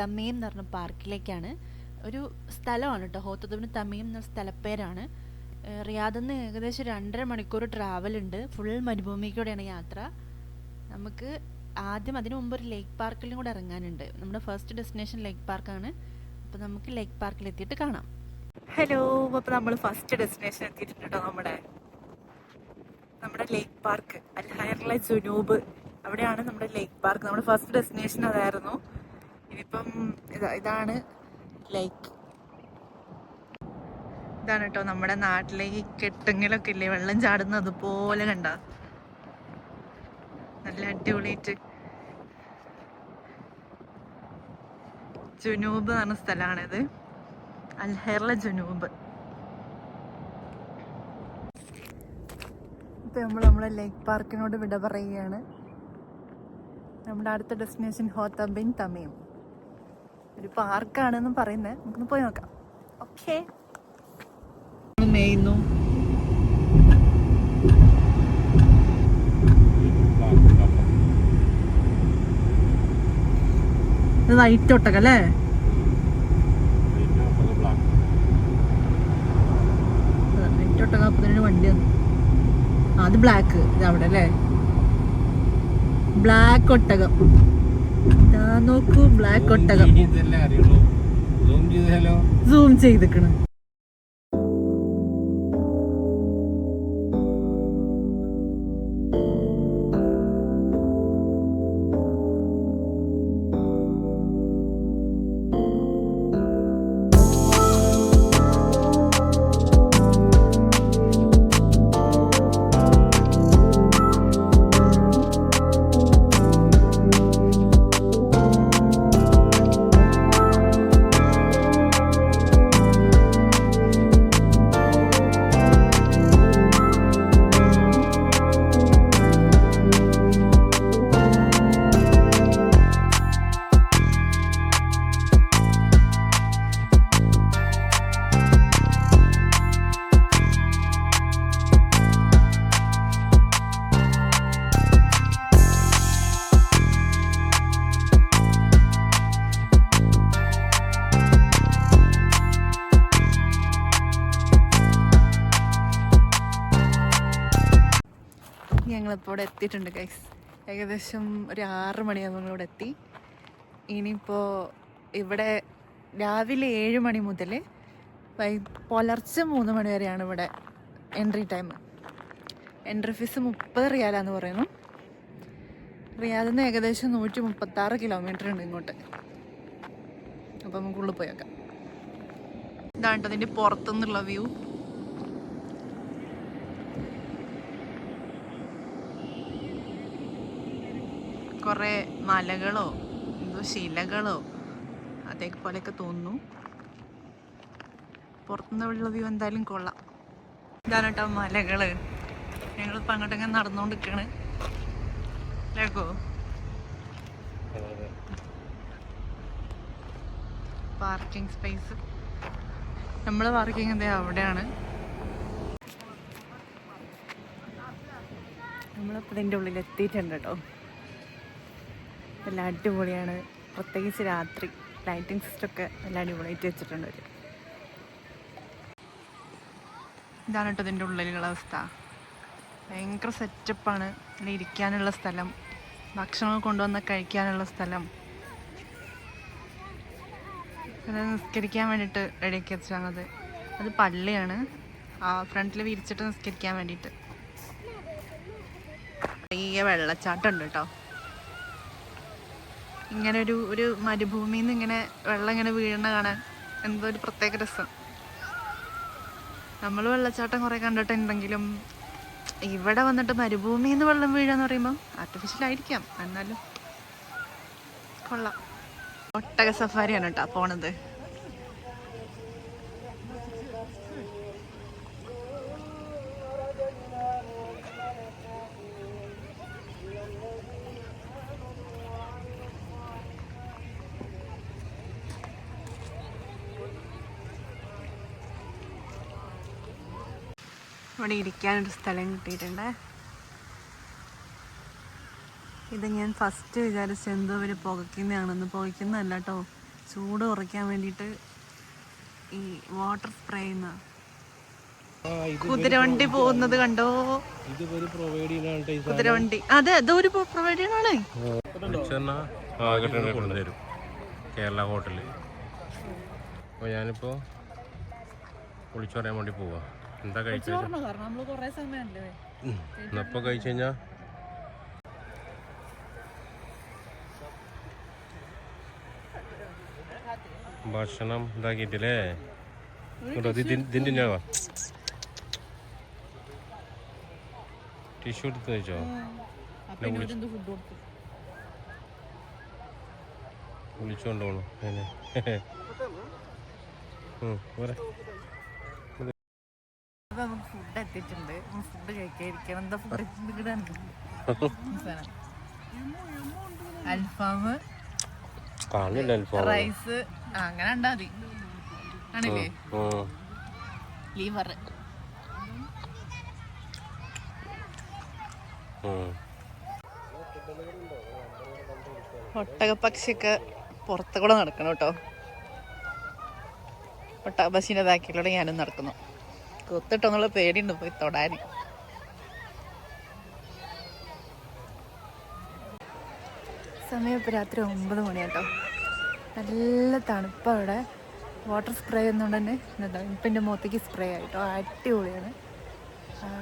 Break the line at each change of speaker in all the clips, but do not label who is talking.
Tamim എന്ന് പറഞ്ഞ പാർക്കിലേക്കാണ്. ഒരു സ്ഥലമാണ് കേട്ടോ ഹോത്തത്തബിന് തമ്മീം എന്ന സ്ഥലപ്പേരാണ്. റിയാദിൽ നിന്ന് ഏകദേശം രണ്ടര മണിക്കൂർ ട്രാവൽ ഉണ്ട്. ഫുൾ മരുഭൂമിക്കൂടെയാണ് യാത്ര. നമുക്ക് ആദ്യം അതിനു മുമ്പ് ഒരു ലേക്ക് പാർക്കിലും കൂടെ ഇറങ്ങാനുണ്ട്. നമ്മുടെ ഫസ്റ്റ് ഡെസ്റ്റിനേഷൻ ലേക്ക് പാർക്കാണ് അപ്പോൾ നമുക്ക് ലേക്ക് പാർക്കിൽ എത്തിയിട്ട് കാണാം. ഹലോ അപ്പോൾ നമ്മൾ ഫസ്റ്റ് ഡെസ്റ്റിനേഷൻ എത്തിയിട്ടുണ്ട് കേട്ടോ നമ്മുടെ. നമ്മുടെ ലേക്ക് പാർക്ക് അൽഹയറിലെ ജുനൂബ് അവിടെയാണ് നമ്മുടെ ലേക്ക് പാർക്ക് നമ്മുടെ ഫസ്റ്റ് ഡെസ്റ്റിനേഷൻ അതായിരുന്നു. ഇതാ ഇതാണ് ലേക്ക് ഇതാണ് കേട്ടോ നമ്മുടെ നാട്ടിലേക്ക് കെട്ടെങ്കിലൊക്കെ ഇല്ലേ? വെള്ളം ചാടുന്ന അതുപോലെ കണ്ട. നല്ല അടിപൊളിയായിട്ട് ജുനൂബ് എന്ന് പറഞ്ഞ സ്ഥലമാണിത്. അൽഹേറിലെ ജുനൂബ്. ഇപ്പൊ നമ്മൾ നമ്മളെ ലേക്ക് പാർക്കിനോട് വിട പറയുകയാണ്. നമ്മുടെ അടുത്ത ഡെസ്റ്റിനേഷൻ ഹോത്തബിൻ തമീം ഒരു പാർക്കാണെന്നും പറയുന്നത് നമുക്കൊന്ന് പോയി നോക്കാം. ഓക്കെ മേയുന്നു. ഇത് വൈറ്റ് ഒട്ടകം അല്ലേ? വൈറ്റ് ഒട്ടകം അപ്പത്തിന് വണ്ടി വന്നു. അത് ബ്ലാക്ക് ഇത് അവിടെ അല്ലേ? ബ്ലാക്ക് ഒട്ടകം. നോക്കൂ ബ്ലാക്ക് ഒട്ടകം. സൂം ചെയ്തിക്കണ്. ഞങ്ങളിപ്പോൾ ഇവിടെ എത്തിയിട്ടുണ്ട് ഗൈസ് ഏകദേശം ഒരു ആറ് മണിയാകുമ്പോൾ നമ്മളിവിടെ എത്തി. ഇനിയിപ്പോൾ ഇവിടെ രാവിലെ ഏഴ് മണി മുതൽ വൈ പുലർച്ചെ മൂന്ന് മണി വരെയാണ് ഇവിടെ എൻട്രി ടൈം എൻട്രി ഫീസ് മുപ്പത് റിയാലാന്ന് പറയുന്നു. റിയാദിൽ നിന്ന് ഏകദേശം നൂറ്റി മുപ്പത്താറ് കിലോമീറ്റർ ഉണ്ട് ഇങ്ങോട്ട്. അപ്പം നമുക്ക് ഉള്ളിൽ പോയി നോക്കാം. ഇതാണ് അതിന്റെ പുറത്തുനിന്നുള്ള വ്യൂ കുറേ മലകളോ എന്തോ ശിലകളോ അതേപോലെയൊക്കെ തോന്നുന്നു. പുറത്തുനിന്നുള്ള വ്യൂ എന്തായാലും കൊള്ളാം. ഇതാണ് കേട്ടോ മലകൾ. ഞങ്ങളിപ്പോൾ അങ്ങോട്ടങ്ങനെ നടന്നുകൊണ്ട് നിൽക്കണ് ലേക്കോ പാർക്കിംഗ് സ്പേസ്. നമ്മൾ പാർക്കിംഗ് എന്താ അവിടെയാണ്. നമ്മളിപ്പോൾ ഇതിന്റെ ഉള്ളിൽ എത്തിയിട്ടുണ്ട് കേട്ടോ. നല്ല അടിപൊളിയാണ്. പ്രത്യേകിച്ച് രാത്രി. ലൈറ്റിംഗ് സിസ്റ്റം ഒക്കെ നല്ല അടിപൊളിയായിട്ട് വെച്ചിട്ടുണ്ട് അവർ. ഇതാണ് കേട്ടോ ഇതിന്റെ ഉള്ളിലുള്ള അവസ്ഥ. ഭയങ്കര സെറ്റപ്പാണ്. ഇവിടെ ഇരിക്കാനുള്ള സ്ഥലം. ഭക്ഷണം കൊണ്ടുവന്ന് കഴിക്കാനുള്ള സ്ഥലം. പിന്നെ നിസ്കരിക്കാൻ വേണ്ടിയിട്ട് റെഡിയാക്കി വെച്ചാണത് അത് പള്ളിയാണ്. ആ ഫ്രണ്ടിൽ വിരിച്ചിട്ട് നിസ്കരിക്കാൻ വേണ്ടിയിട്ട്. ചെറിയ വെള്ളച്ചാട്ടം ഉണ്ട് കേട്ടോ. ഇങ്ങനെ ഒരു ഒരു മരുഭൂമിയിൽ നിന്ന് ഇങ്ങനെ വെള്ളം ഇങ്ങനെ വീഴണ കാണാൻ എന്തോ ഒരു പ്രത്യേക രസം. നമ്മൾ വെള്ളച്ചാട്ടം കുറേ കണ്ടിട്ടുണ്ടെങ്കിലും ഇവിടെ വന്നിട്ട് മരുഭൂമിയിൽ നിന്ന് വെള്ളം വീഴാന്ന് പറയുമ്പോൾ ആർട്ടിഫിഷ്യൽ ആയിരിക്കാം. എന്നാലും കൊള്ളാം. ഒട്ടക സഫാരിയാണ് കേട്ടോ പോണത്. ഇവിടെ ഇരിക്കാനൊരു സ്ഥലം കിട്ടിയിട്ടുണ്ട്. ഇത് ഞാൻ ഫസ്റ്റ് വിചാരിച്ച എന്തോ ഇവർ പുകയ്ക്കുന്നതാണെന്ന്. പുകയ്ക്കുന്നതല്ല കേട്ടോ ചൂട് കുറയ്ക്കാൻ വേണ്ടിയിട്ട് ഈ വാട്ടർ സ്പ്രേ ചെയ്യുന്ന
ആ ഇത്
കുതിരവണ്ടി പോകുന്നത് കണ്ടോ?
ഇത് ഒരു പ്രൊവൈഡ് ചെയ്യുന്നതാണ് ഈ
കുതിരവണ്ടി. അതെ അതൊരു പ്രൊവൈഡ്
പ്രൊവൈഡിയാണ് കൊണ്ടുതരും. കേരള ഹോട്ടലിൽ അപ്പോൾ ഞാനിപ്പോൾ വിളിച്ചു പറയാൻ വേണ്ടി പോവാ. എന്താ
സമയമല്ലേ
എന്നപ്പോൾ കഴിച്ചു കഴിഞ്ഞാ? ഭക്ഷണം ഇതാക്കിയിട്ടില്ലേ? ഇതിന്റെ ടിഷ്യൂ എടുത്ത് കഴിച്ചോ വിളിച്ചോണ്ടോളൂ പോരെ.
അപ്പൊ നമുക്ക് ഫുഡ് എത്തിയിട്ടുണ്ട്. ഫുഡ് കഴിക്കാതിരിക്കണം. എന്താ ഫുഡ് അൽഫാമ്
കാണില്ല അല്പം
റൈസ്. അങ്ങനെ ആണില്ലേ ലീവർ. ഒട്ടകപ്പക്ഷിയൊക്കെ പുറത്തു കൂടെ നടക്കണം കേട്ടോ ഒട്ടകപ്പശിന്റെ ബാക്കിലൂടെ ഞാനും നടക്കുന്നു. കൊത്തിട്ടൊന്നുള്ള പേടിയുണ്ട് പോയി തൊടാൻ സമയം ഇപ്പോൾ രാത്രി ഒമ്പത് മണിയാട്ടോ. നല്ല തണുപ്പാണ് അവിടെ. വാട്ടർ സ്പ്രേ എന്നുകൊണ്ട് തന്നെ എന്താ ഇപ്പം മുഖത്തേക്ക് സ്പ്രേ ആയിട്ടോ. അടിപൊളിയാണ്.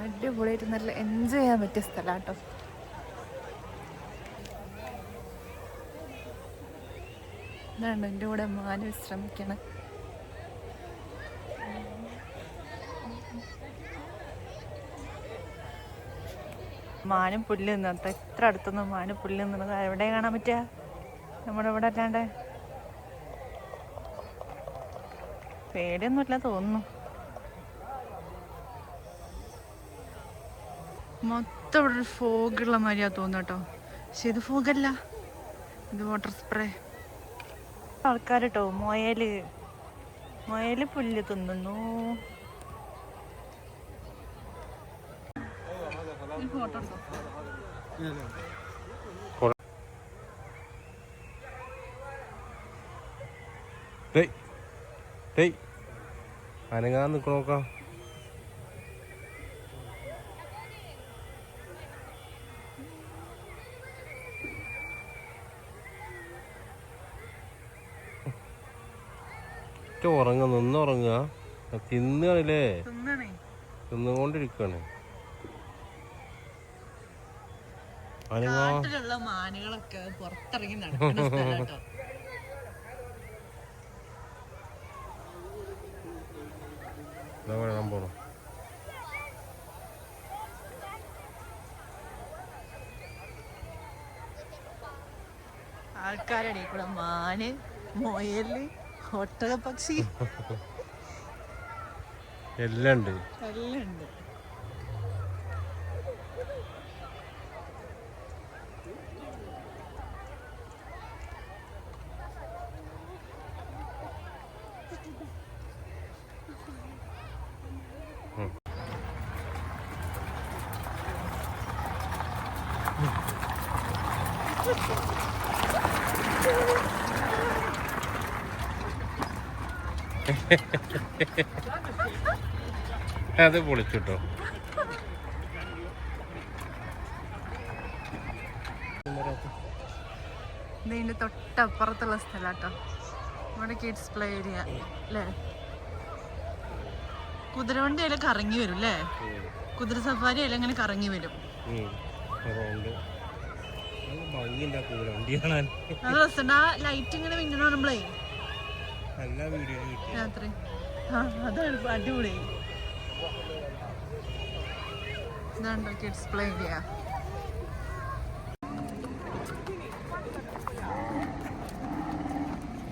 അടിപൊളിയായിട്ട് നല്ല എൻജോയ് ചെയ്യാൻ പറ്റിയ സ്ഥലമാണ് കേട്ടോ ഇതാണ് എന്റെ കൂടെ മാന വിശ്രമിക്കണം. മാനും പുല്ല് നിന്നത് എത്ര അടുത്തൊന്നും മാനും പുല്ല് നിന്നത് എവിടെ കാണാൻ പറ്റുക നമ്മുടെ ഇവിടെ അല്ലാണ്ട്. പേടിയൊന്നുമില്ല തോന്നുന്നു. മൊത്തം ഇവിടെ ഒരു ഫോഗുള്ള മാതിരിയാ തോന്നുന്നു പക്ഷെ ഇത് ഫോഗല്ല ഇത് വാട്ടർ സ്പ്രേ ആൾക്കാർ കേട്ടോ മൊയൽ. മുയൽ പുല്ല് തിന്നുന്നു.
ഡേയ് ഡേയ് അനങ്ങാൻ നിൽക്കണോക്കാം ഉറങ്ങുക. തിന്നുകയാണല്ലേ?
തിന്നണേ.
തിന്നുകൊണ്ടിരിക്കുകയാണ്.
കാട്ടിലുള്ള മാനുകളൊക്കെ പുറത്തിറങ്ങി നടക്കുന്ന സ്ഥലം കേട്ടോ
എന്താ പറയാൻ പോണു.
ആൾക്കാരുടെ കൂടെ മാന് മുയൽ ഒട്ടകപ്പക്ഷി.
എല്ലാം ഉണ്ട്.
എല്ലാം ഉണ്ട്.
അത് പൊളിച്ചിട്ടോ.
ഇതിന്റെ തൊട്ടപ്പുറത്തുള്ള സ്ഥലാട്ടോ. നമ്മുടെ കിഡ്സ് പ്ലേ ഏരിയ അല്ലേ? കുതിരവണ്ടി അതിൽ കറങ്ങി വരും അല്ലേ? കുതിര സഫാരി അതിൽ അങ്ങനെ കറങ്ങി വരും.
നല്ല
രസമുണ്ട്. ആ ലൈറ്റ് ഇങ്ങനെ മിന്നണ
കിട്ടി
രാത്രി. അതാണ് അടിപൊളി. ഇതാണ്ടോ കിഡ്സ് പ്ലേ ഏരിയ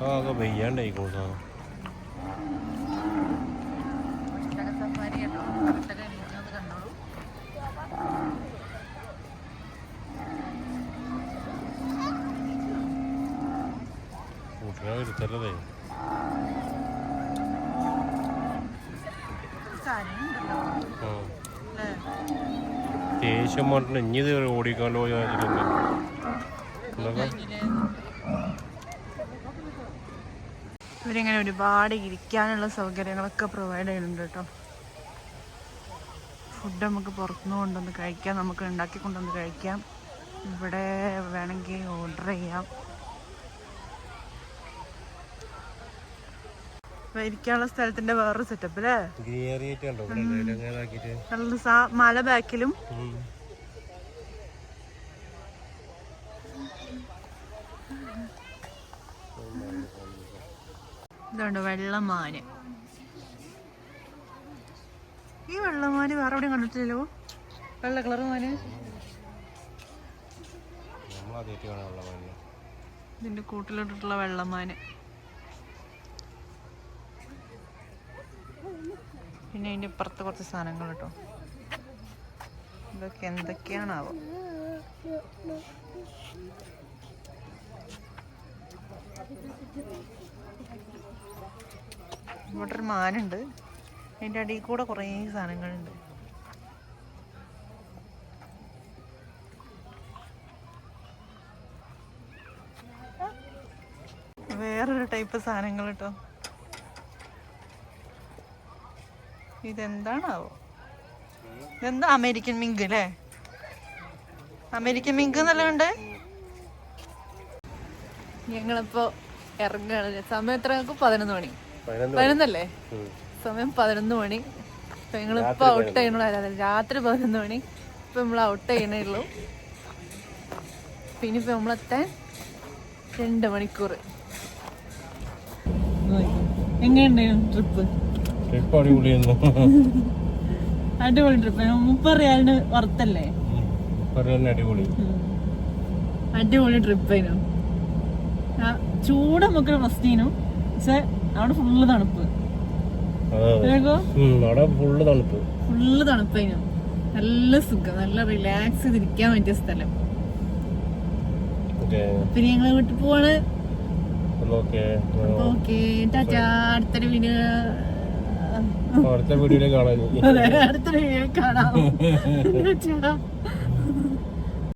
ആ ഒക്കെ വെയ്യാണ്ടായിക്കോളും സാധനം
സഫാരി കേട്ടോ ഒട്ടക ഇരിക്കുന്നത് കണ്ടോളൂ
കൂട്ടിനെ ഇരുത്തല്ലേ
കാര്യമുണ്ടല്ലോ അല്ലേ
ദേഷ്യം പറഞ്ഞിട്ട് ഇനി ഇത്
കഴിഞ്ഞില്ലേ? ഇവരിങ്ങനെ ഒരുപാട് ഇരിക്കാനുള്ള സൗകര്യങ്ങളൊക്കെ പ്രൊവൈഡ് ചെയ്യുന്നുണ്ട് കേട്ടോ. ഫുഡ് നമുക്ക് പുറത്തുനിന്ന് കൊണ്ടുവന്ന് കഴിക്കാം. നമുക്ക് ഉണ്ടാക്കി കൊണ്ടുവന്ന് കഴിക്കാം. ഇവിടെ വേണമെങ്കിൽ ഓർഡർ ചെയ്യാം. ഇരിക്കാനുള്ള സ്ഥലത്തിന്റെ വേറൊരു സെറ്റപ്പ് അല്ലേ നല്ല മല ബാക്കിലും ഇതുണ്ട് വെള്ളമാന്. ഈ വെള്ളമാന് വേറെ എവിടെയും കണ്ടിട്ടില്ലല്ലോ? വെള്ള കളർ മാന് ഇതിന്റെ കൂട്ടിലിട്ടിട്ടുള്ള വെള്ളമാന്. പിന്നെ അതിന്റെ ഇപ്പുറത്ത് കുറച്ച് സാധനങ്ങൾ കേട്ടോ ഇതൊക്കെ എന്തൊക്കെയാണാവോ. ഇവിടെ ഒരു മാനുണ്ട്. അതിന്റെ അടിയിൽ കൂടെ കുറേ സാധനങ്ങളുണ്ട്. വേറൊരു ടൈപ്പ് സാധനങ്ങൾ കേട്ടോ. ഇതെന്താണാവോ? ഇതെന്താ അമേരിക്കൻ മിങ്ക് അല്ലേ? അമേരിക്കൻ മിങ്ക് എന്നല്ല ഉണ്ട് ഞങ്ങളിപ്പോ ഇറങ്ങുകയാണ്. സമയം എത്ര പതിനൊന്ന് മണി. പതിനൊന്നല്ലേ. സമയം പതിനൊന്ന് മണി. അപ്പൊ ഇപ്പൊ ഔട്ട് ചെയ്യണുള്ളൂ രാത്രി പതിനൊന്ന് മണി. ഇപ്പൊ നമ്മൾ ഔട്ട് ചെയ്യണേ ഉള്ളൂ. പിന്നെ ഇപ്പൊ നമ്മളെത്താൻ രണ്ട് മണിക്കൂർ. എങ്ങനെയുണ്ടായിരുന്നു ട്രിപ്പ്
ട്രിപ്പ് അടിപൊളിയായിരുന്നു.
അടിപൊളി ട്രിപ്പ് മുപ്പത് റിയാലിന്
വർത്തല്ലേ അടിപൊളി.
അടിപൊളി ട്രിപ്പായിരുന്നു ചൂട് നമുക്കൊരു പ്രശ്നം പക്ഷെ അവിടെ ഫുള്ള് തണുപ്പ്.
ഫുള്ള് തണുപ്പ്.
ഫുള്ള് തണുപ്പായിരുന്നു നല്ല സുഖം നല്ല റിലാക്സ് ചെയ്തിരിക്കാൻ പറ്റിയ സ്ഥലം. പിന്നെ ഞങ്ങൾ വീട്ടിൽ പോവാണ്. അടുത്തൊരു വീഡിയോ.
അടുത്ത കാണാൻ
അടുത്ത വീഡിയോ കാണാം.